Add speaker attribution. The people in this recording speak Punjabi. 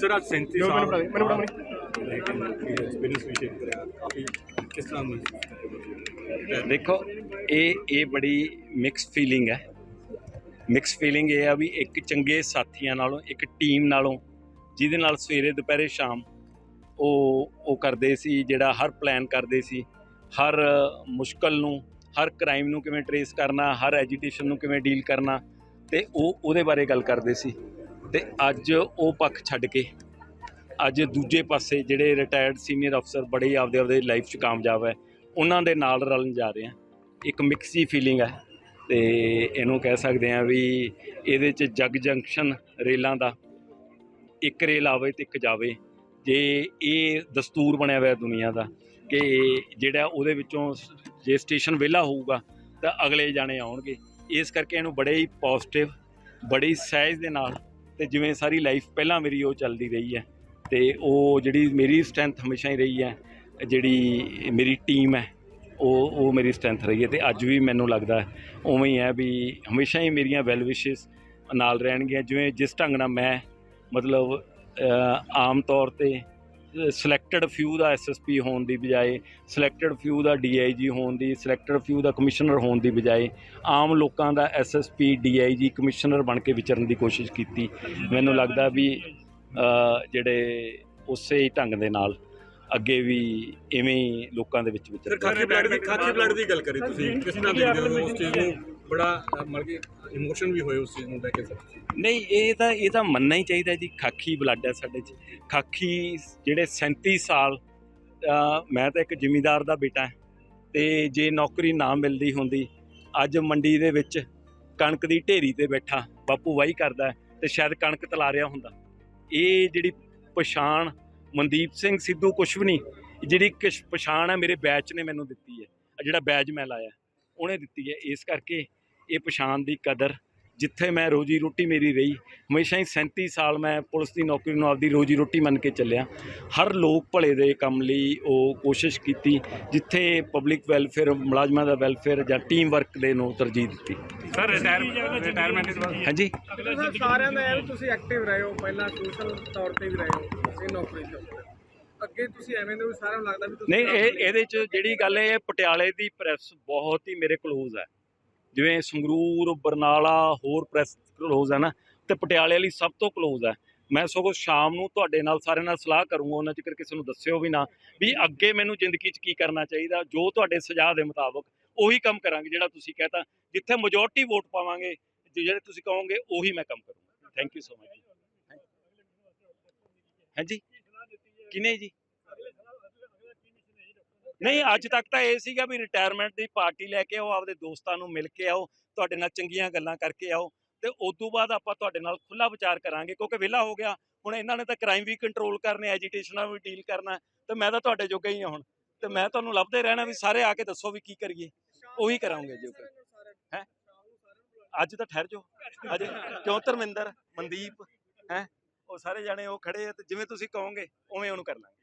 Speaker 1: ਸਰ ਅੱਜ 37
Speaker 2: ਜੋ ਮੈਨੂੰ
Speaker 1: ਸਾਲ
Speaker 2: ਮੈਨੂੰ ਪੜ੍ਹਾ
Speaker 1: ਲੇਕਿਨ ਐਕਸਪੀਰੀਅੰਸ ਵੀ ਸ਼ੇਅਰ ਕਰਿਆ। ਕਾਫੀ ਕਿਸ ਤਰ੍ਹਾਂ ਮਹਿਸੂਸ
Speaker 3: ਦੇਖੋ ਇਹ ਇਹ ਬੜੀ ਮਿਕਸ ਫੀਲਿੰਗ ਹੈ। ਮਿਕਸ ਫੀਲਿੰਗ ਇਹ ਆ ਵੀ ਇੱਕ ਚੰਗੇ ਸਾਥੀਆਂ ਨਾਲੋਂ ਇੱਕ ਟੀਮ ਨਾਲੋਂ ਜਿਹਦੇ ਨਾਲ ਸਵੇਰੇ ਦੁਪਹਿਰੇ ਸ਼ਾਮ ਉਹ ਉਹ ਕਰਦੇ ਸੀ ਜਿਹੜਾ ਹਰ ਪਲਾਨ ਕਰਦੇ ਸੀ। ਹਰ ਮੁਸ਼ਕਲ ਨੂੰ ਹਰ ਕ੍ਰਾਈਮ ਨੂੰ ਕਿਵੇਂ ਟਰੇਸ ਕਰਨਾ ਹਰ ਐਜੀਟੇਸ਼ਨ ਨੂੰ ਕਿਵੇਂ ਡੀਲ ਕਰਨਾ ਤੇ ਉਹ ਉਹਦੇ ਬਾਰੇ ਗੱਲ ਕਰਦੇ ਸੀ। ਤੇ ਅੱਜ ਉਹ ਪੱਖ ਛੱਡ ਕੇ ਅੱਜ ਦੂਜੇ ਪਾਸੇ ਜਿਹੜੇ ਰਿਟਾਇਰਡ ਸੀਨੀਅਰ ਅਫਸਰ ਬੜੇ ਆਪਦੇ ਆਪਦੇ ਲਾਈਫ 'ਚ ਕਾਮਯਾਬ ਹੈ, ਉਹਨਾਂ ਦੇ ਨਾਲ ਰਲਣ ਜਾ ਰਹੇ ਆ ਇੱਕ ਮਿਕਸੀ ਫੀਲਿੰਗ ਹੈ ਤੇ ਇਹਨੂੰ ਕਹਿ ਸਕਦੇ ਆ ਵੀ ਇਹਦੇ 'ਚ ਜਗ ਜੰਕਸ਼ਨ ਰੇਲਾਂ ਦਾ ਇੱਕ ਰੇਲ ਆਵੇ ਤੇ ਇੱਕ ਜਾਵੇ, ਜੇ ਇਹ ਦਸਤੂਰ ਬਣਿਆ ਹੋਇਆ ਦੁਨੀਆ ਦਾ ਕਿ ਜਿਹੜਾ ਉਹਦੇ ਵਿੱਚੋਂ ਜੇ ਸਟੇਸ਼ਨ ਵਿਹਲਾ ਹੋਊਗਾ ਤਾਂ ਅਗਲੇ ਜਾਣੇ ਆਉਣਗੇ। ਇਸ ਕਰਕੇ ਇਹਨੂੰ ਬੜੇ ਹੀ ਪੋਜ਼ਿਟਿਵ ਬੜੀ ਸਹਿਜ ਦੇ ਨਾਲ ਤੇ ਜਿਵੇਂ ਸਾਰੀ ਲਾਈਫ ਪਹਿਲਾਂ ਮੇਰੀ ਉਹ ਚੱਲਦੀ ਰਹੀ ਹੈ ਤੇ ਉਹ ਜਿਹੜੀ ਮੇਰੀ ਸਟਰੈਂਥ ਹਮੇਸ਼ਾ ਹੀ ਰਹੀ ਹੈ, ਜਿਹੜੀ ਮੇਰੀ ਟੀਮ ਹੈ, ਉਹ ਉਹ ਮੇਰੀ ਸਟਰੈਂਥ ਰਹੀ ਹੈ ਤੇ ਅੱਜ ਵੀ ਮੈਨੂੰ ਲੱਗਦਾ ਉਵੇਂ ਹੀ ਹੈ ਵੀ ਹਮੇਸ਼ਾ ਹੀ ਮੇਰੀਆਂ ਵੈਲ ਵਿਸ਼ੇਸ ਨਾਲ ਰਹਿਣਗੀਆਂ, ਜਿਵੇਂ ਜਿਸ ਢੰਗ ਨਾਲ ਮੈਂ ਮਤਲਬ ਆਮ ਤੌਰ ਤੇ ਸਿਲੈਕਟਡ ਫਿਊ ਦਾ ਐਸਐਸਪੀ ਹੋਣ ਦੀ ਬਜਾਏ ਸਿਲੈਕਟਡ ਫਿਊ ਦਾ ਡੀਆਈਜੀ ਹੋਣ ਦੀ ਸਿਲੈਕਟਡ ਫਿਊ ਦਾ ਕਮਿਸ਼ਨਰ ਹੋਣ ਦੀ ਬਜਾਏ ਆਮ ਲੋਕਾਂ ਦਾ ਐਸਐਸਪੀ ਡੀਆਈਜੀ ਕਮਿਸ਼ਨਰ ਬਣ ਕੇ ਵਿਚਰਨ ਦੀ ਕੋਸ਼ਿਸ਼ ਕੀਤੀ। ਮੈਨੂੰ ਲੱਗਦਾ ਵੀ ਜਿਹੜੇ ਉਸੇ ਹੀ ਢੰਗ ਦੇ ਨਾਲ ਅੱਗੇ ਵੀ ਇਵੇਂ ਹੀ ਲੋਕਾਂ ਦੇ ਵਿੱਚ
Speaker 1: ਸਰ
Speaker 3: ਵਿਚਰ
Speaker 1: ਖਾਕੀ ਬਲੱਡ ਦੀ ਖਾਕੀ ਬਲੱਡ ਦੀ ਗੱਲ ਕਰੀ ਤੁਸੀਂ ਕਿਸ ਤਰ੍ਹਾਂ ਦੇਖਦੇ ਹੋ ਉਸ ਚੀਜ਼ ਨੂੰ? ਬੜਾ ਮਤਲਬ ਕਿ ਇਮੋਸ਼ਨ ਵੀ ਹੋਏ ਉਸ ਚੀਜ਼ ਨੂੰ ਲੈ ਕੇ ਸਰ।
Speaker 3: ਨਹੀਂ, ਇਹ ਤਾਂ ਇਹ ਤਾਂ ਮੰਨਣਾ ਹੀ ਚਾਹੀਦਾ ਜੀ, ਖਾਕੀ ਬਲੱਡ ਹੈ ਸਾਡੇ 'ਚ। ਖਾਕੀ ਜਿਹੜੇ 37 ਸਾਲ ਮੈਂ ਤਾਂ ਇੱਕ ਜ਼ਿਮੀਂਦਾਰ ਦਾ ਬੇਟਾ ਹਾਂ, ਤੇ ਜੇ ਨੌਕਰੀ ਨਾ ਮਿਲਦੀ ਹੁੰਦੀ, ਅੱਜ ਮੰਡੀ ਦੇ ਵਿੱਚ ਕਣਕ ਦੀ ਢੇਰੀ ਤੇ ਬੈਠਾ, ਬਾਪੂ ਵਾਹੀ ਕਰਦਾ ਹੈ, ਤੇ ਸ਼ਾਇਦ ਕਣਕ ਤਲਾ ਰਿਹਾ ਹੁੰਦਾ। ਇਹ ਜਿਹੜੀ ਪਛਾਣ ਮਨਦੀਪ ਸਿੰਘ ਸਿੱਧੂ ਕੁਛ ਵੀ ਨਹੀਂ, ਜਿਹੜੀ ਕਿਸ਼ ਪਛਾਣ ਹੈ, ਮੇਰੇ ਬੈਚ ਨੇ ਮੈਨੂੰ ਦਿੱਤੀ ਹੈ, ਜਿਹੜਾ ਬੈਜ ਮੈਂ ਲਾਇਆ। ਉਹਨੇ ਦਿੱਤੀ ਹੈ। ਇਸ ਕਰਕੇ ਇਹ ਪਛਾਣ ਦੀ ਕਦਰ ਜਿੱਥੇ ਮੈਂ ਰੋਜੀ ਰੋਟੀ ਮੇਰੀ ਰਹੀ ਹਮੇਸ਼ਾ ਹੀ 37 ਸਾਲ ਮੈਂ ਪੁਲਿਸ ਦੀ ਨੌਕਰੀ ਨੂੰ ਆਪਦੀ ਰੋਜੀ ਰੋਟੀ ਮੰਨ ਕੇ ਚੱਲਿਆ। ਹਰ ਲੋਕ ਭਲੇ ਦੇ ਕੰਮ ਲਈ ਉਹ ਕੋਸ਼ਿਸ਼ ਕੀਤੀ ਜਿੱਥੇ ਪਬਲਿਕ ਵੈਲਫੇਅਰ ਮੁਲਾਜ਼ਮਾਂ ਦਾ ਵੈਲਫੇਅਰ ਜਾਂ ਟੀਮ ਵਰਕ ਦੇ ਨੂੰ ਤਰਜੀਹ ਦਿੱਤੀ।
Speaker 2: ਸਰ ਰਿਟਾਇਰਮੈਂਟ ਦੇ ਬਾਅਦ
Speaker 3: ਹਾਂਜੀ?
Speaker 4: ਸਰ ਸਾਰਿਆਂ ਦਾ ਇਹ ਵੀ ਤੁਸੀਂ ਐਕਟਿਵ ਰਹੇ ਹੋ। ਪਹਿਲਾਂ ਸੋਸ਼ਲ ਤੌਰ ਤੇ ਵੀ ਰਹੇ ਹੋ ਤੁਸੀਂ ਨੌਕਰੀ ਉੱਤੇ ਅੱਗੇ ਤੁਸੀਂ ਐਵੇਂ ਦੇ ਸਾਰਿਆਂ ਨੂੰ ਲੱਗਦਾ ਵੀ ਤੁਸੀਂ
Speaker 3: ਨਹੀਂ ਇਹ ਇਹਦੇ ਚ ਜਿਹੜੀ ਗੱਲ ਹੈ ਇਹ ਪਟਿਆਲੇ ਦੀ ਪ੍ਰੈਸ ਬਹੁਤ ਹੀ ਮੇਰੇ ਕਲੋਜ਼ ਹੈ। ਜਿਵੇਂ ਸੰਗਰੂਰ ਬਰਨਾਲਾ ਹੋਰ ਪ੍ਰੈਸ ਕਲੋਜ਼ ਹੈ ਨਾ ਤੇ ਪਟਿਆਲੇ ਵਾਲੀ ਸਭ ਤੋਂ ਕਲੋਜ਼ ਹੈ। ਮੈਂ ਸਗੋਂ ਸ਼ਾਮ ਨੂੰ ਤੁਹਾਡੇ ਨਾਲ ਸਾਰਿਆਂ ਨਾਲ ਸਲਾਹ ਕਰੂੰਗਾ ਉਹਨਾਂ ਚਿਕਰ ਕਿਸੇ ਨੂੰ ਦੱਸਿਓ ਵੀ ਨਾ ਵੀ ਅੱਗੇ ਮੈਨੂੰ ਜ਼ਿੰਦਗੀ 'ਚ ਕੀ ਕਰਨਾ ਚਾਹੀਦਾ ਜੋ ਤੁਹਾਡੇ ਸੁਝਾਅ ਦੇ ਮੁਤਾਬਕ ਉਹੀ ਕੰਮ ਕਰਾਂਗੇ ਜਿਹੜਾ ਤੁਸੀਂ ਕਹਤਾ। ਜਿੱਥੇ ਮੈਜੋਰਟੀ ਵੋਟ ਪਾਵਾਂਗੇ ਜਿਹੜੇ ਤੁਸੀਂ ਕਹੋਗੇ ਉਹੀ ਮੈਂ ਕੰਮ ਕਰੂੰਗਾ। ਥੈਂਕ ਯੂ ਸੋ ਮਚ ਹਾਂਜੀ। ਕਿਨੇ ਜੀ? ਨਹੀਂ, ਅੱਜ ਤੱਕ ਤਾਂ ਇਹ ਸੀਗਾ ਵੀ ਰਿਟਾਇਰਮੈਂਟ ਦੀ ਪਾਰਟੀ ਲੈ ਕੇ ਆਓ, ਆਪਦੇ ਦੋਸਤਾਂ ਨੂੰ ਮਿਲ ਕੇ ਆਓ, ਤੁਹਾਡੇ ਨਾਲ ਚੰਗੀਆਂ ਗੱਲਾਂ ਕਰਕੇ ਆਓ, ਤੇ ਉਸ ਤੋਂ ਬਾਅਦ ਆਪਾਂ ਤੁਹਾਡੇ ਨਾਲ ਖੁੱਲਾ ਵਿਚਾਰ ਕਰਾਂਗੇ, ਕਿਉਂਕਿ ਵਿਹਲਾ ਹੋ ਗਿਆ। ਹੁਣ ਇਹਨਾਂ ਨੇ ਤਾਂ ਕ੍ਰਾਈਮ ਵੀ ਕੰਟਰੋਲ ਕਰਨੇ ਐਜੀਟੇਸ਼ਨਾਂ ਵੀ ਡੀਲ ਕਰਨਾ, ਤੇ ਮੈਂ ਤਾਂ ਤੁਹਾਡੇ ਜੋਗਾ ਹੀ ਹਾਂ ਹੁਣ। ਤੇ ਮੈਂ ਤੁਹਾਨੂੰ ਲੱਭਦੇ ਰਹਿਣਾ ਵੀ ਸਾਰੇ ਆ ਕੇ ਦੱਸੋ ਵੀ ਕੀ ਕਰੀਏ। ਉਹੀ ਕਰਾਂਗੇ ਜੀ ਹੈਂ? ਅੱਜ ਤਾਂ ਠਹਿਰ ਜਾਓ। ਅੱਜ ਕਿਉਂ ਧਰਮਿੰਦਰ? ਮਨਦੀਪ? ਹੈ? ਉਹ ਸਾਰੇ ਜਾਣੇ ਉਹ ਖੜੇ ਆ ਤੇ ਜਿਵੇਂ ਤੁਸੀਂ ਕਹੋਗੇ ਉਵੇਂ ਉਹਨੂੰ ਕਰ ਲਾਂਗੇ।